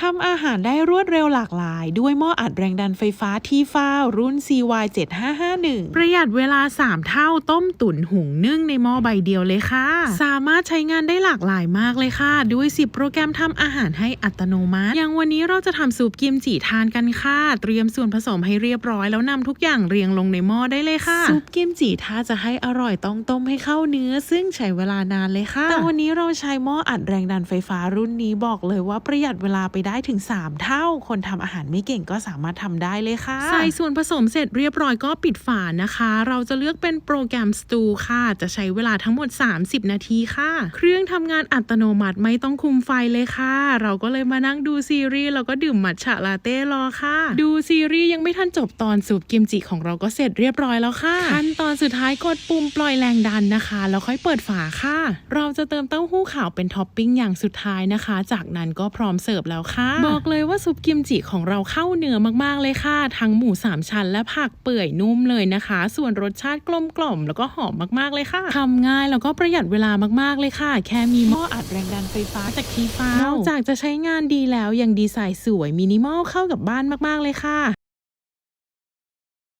ทำอาหารได้รวดเร็วหลากหลาย ด้วยหม้ออัดแรงดันไฟฟ้าที่ฟ้ารุ่น CY 7551 ประหยัดเวลา 3 เท่าต้มตุ๋นหุงนึ่งในหม้อใบเดียวเลยค่ะ สามารถใช้งานได้หลากหลายมากเลยค่ะ ด้วย 10 โปรแกรมทำอาหารให้อัตโนมัติ อย่างวันนี้เราจะทำซุปกิมจิทานกันค่ะ เตรียมส่วนผสมให้เรียบร้อยแล้วนำทุกอย่างเรียงลงในหม้อได้เลยค่ะ ซุปกิมจิถ้าจะให้อร่อยต้องต้มให้เข้าเนื้อ ซึ่งใช้เวลานานเลยค่ะ แต่วันนี้เราใช้หม้ออัดแรงดันไฟฟ้ารุ่นนี้บอกเลยว่าประหยัดเวลาไปได้ได้ถึง 3 เท่า คนทำอาหารไม่เก่งก็สามารถทำได้เลยค่ะ ใส่ส่วนผสมเสร็จเรียบร้อยก็ปิดฝานะคะ เราจะเลือกเป็นโปรแกรม Stew ค่ะ จะใช้เวลาทั้งหมด 30 นาทีค่ะ เครื่องทำงานอัตโนมัติไม่ต้องคุมไฟเลยค่ะ เราก็เลยมานั่งดูซีรีส์แล้วก็ดื่มมัทฉะลาเต้รอค่ะ ดูซีรีส์ยังไม่ทันจบตอนสูบกิมจิของเราก็เสร็จเรียบร้อยแล้วค่ะ ขั้นตอนสุดท้ายกดปุ่มปล่อยแรงดันนะคะ แล้วค่อยเปิดฝาค่ะ เราจะเติมเต้าหู้ขาวเป็นท็อปปิ้งอย่างสุดท้ายนะคะ จากนั้นก็พร้อมเสิร์ฟแล้วค่ะค่ะ บอกเลยว่าซุปกิมจิของเราเข้าเนื้อมากๆเลยค่ะ ทั้งหมูสามชั้นและผักเปื่อยนุ่มเลยนะคะ ส่วนรสชาติกลมกล่อมแล้วก็หอมมากๆเลยค่ะทำง่ายแล้วก็ประหยัดเวลามากๆเลยค่ะ แค่มีหม้ออัดแรงดันไฟฟ้าจากทีฟ้านอกจากจะใช้งานดีแล้วยังดีไซน์สวยมินิมอลเข้ากับบ้านมากๆเลยค่ะ